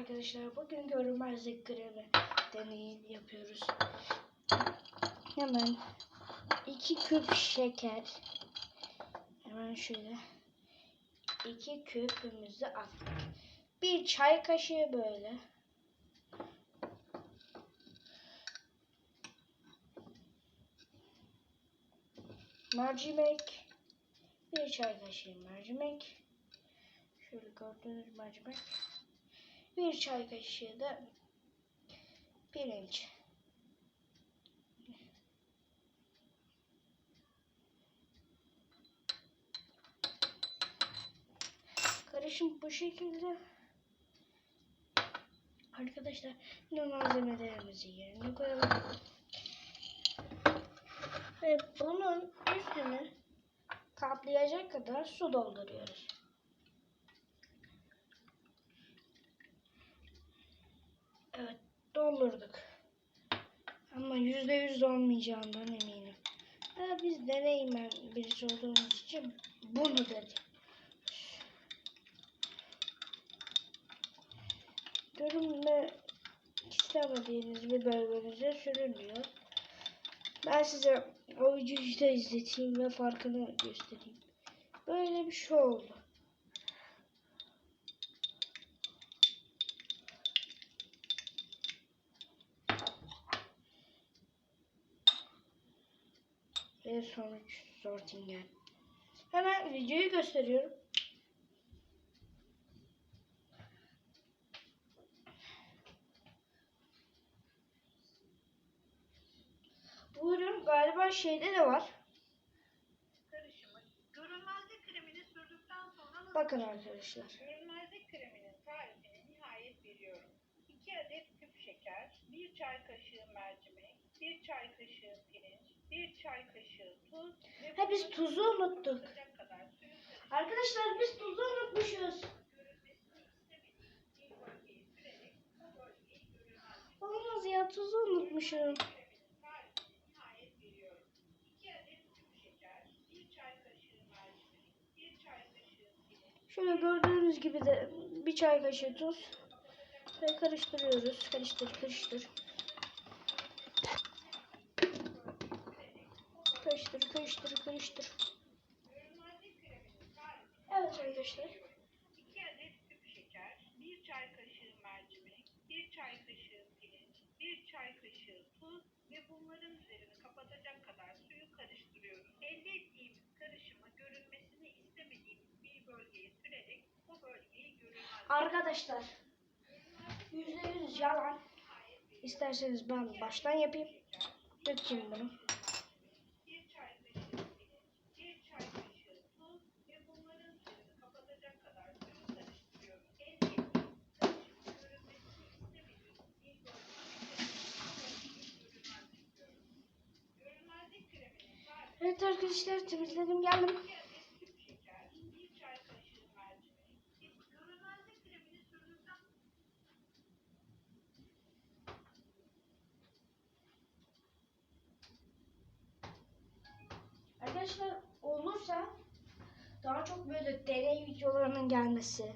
arkadaşlar. Bugün görünmezlik kremi deneyi yapıyoruz. Hemen 2 küp şeker. Hemen şöyle 2 küpümüzü attık. Bir çay kaşığı böyle. Mercimek. Bir çay kaşığı mercimek. Şöyle gördüğünüz mercimek. Bir çay kaşığı da pirinç. Karışım bu şekilde. Arkadaşlar yine malzemelerimizi yerine koyalım. Ve bunun üstünü kaplayacak kadar su dolduruyoruz. Evet doldurduk. Ama yüzde yüz olmayacağından eminim. Ha, biz deneymen birisi olduğumuz için bunu dedik. Görünme istemediğiniz bir bölgenize sürünüyor. Ben size o videoyu da izleteyim ve farkını göstereyim. Böyle bir şey oldu. Ve sonuç sortingen. Hemen videoyu gösteriyorum. Bu ürün galiba şeyde de var. karışımı görünmezlik kremini sürdükten sonra Bakın arkadaşlar. görünmezlik kreminin tarifini nihayet veriyorum. 2 adet küp şeker, 1 çay kaşığı mercimek, 1 çay kaşığı pirinç, 1 çay kaşığı tuz Ha biz tuzu unuttuk. Arkadaşlar biz tuzu unutmuşuz. Olmaz ya tuzu unutmuşum. kreminin tarifini nihayet veriyorum. 2 adet küp şeker, 1 çay kaşığı mercimek, 1 çay kaşığı pirinç, Şöyle gördüğünüz gibi de bir çay kaşığı tuz. Ve karıştırıyoruz. Karıştır karıştır. Karıştır karıştır karıştır. Evet arkadaşlar. 2 adet küp şeker, 1 çay kaşığı mercimek, 1 çay kaşığı pirinç, 1 çay kaşığı tuz ve bunların üzerini kapatacak kadar suyu karıştırıyoruz. Elde ettiğimiz karışımı görünmesini istemediğimiz bir bölgeye sürerek o bölgeyi görünmez Arkadaşlar. Yüzde yüz yalan. İsterseniz ben baştan yapayım. Dökeyim bunu. Evet arkadaşlar temizledim geldim. 2 adet küp şeker, 1 çay kaşığı mercimek, bir görünmezlik kremini sürdükten Arkadaşlar olursa daha çok böyle deney videolarının gelmesi.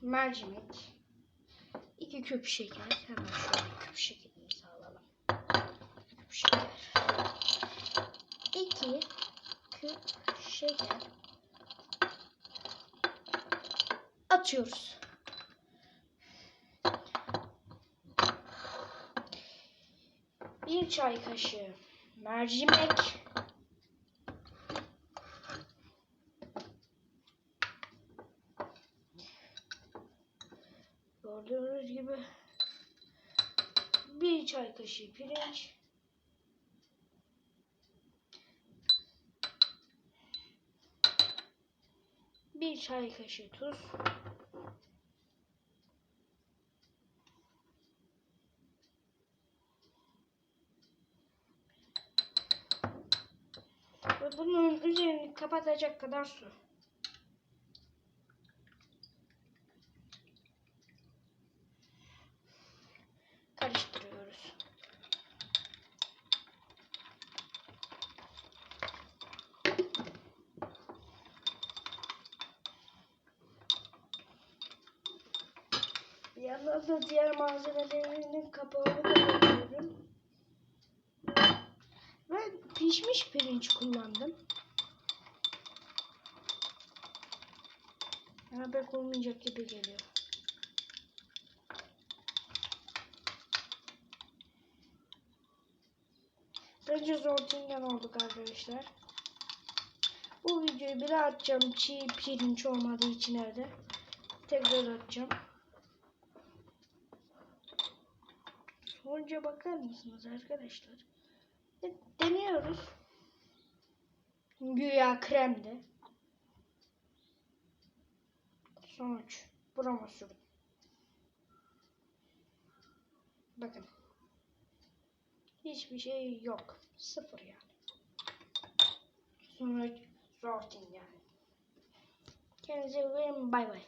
Mercimek. iki küp şeker. Hemen şöyle küp şekerimizi alalım. Küp şeker. İki küp şeker. Atıyoruz. Bir çay kaşığı mercimek. Gördüğünüz gibi bir çay kaşığı pirinç. Bir çay kaşığı tuz. Ve bunun üzerini kapatacak kadar su. karıştırıyoruz. Bir yandan da diğer malzemelerinin kapağını da yapıyorum. Ben pişmiş pirinç kullandım. Ama pek olmayacak gibi geliyor. Bence zortinden olduk arkadaşlar. Bu videoyu bir atacağım çiğ pirinç olmadığı için evde. Tekrar atacağım. Sonuca bakar mısınız arkadaşlar? De- Deniyoruz. Güya kremdi. Sonuç. Burama sürdüm. Bakın. Hiçbir şey yok. Sıfır yani. Sonuç Zortin yani. Kendinize iyi bakın. Bay bay.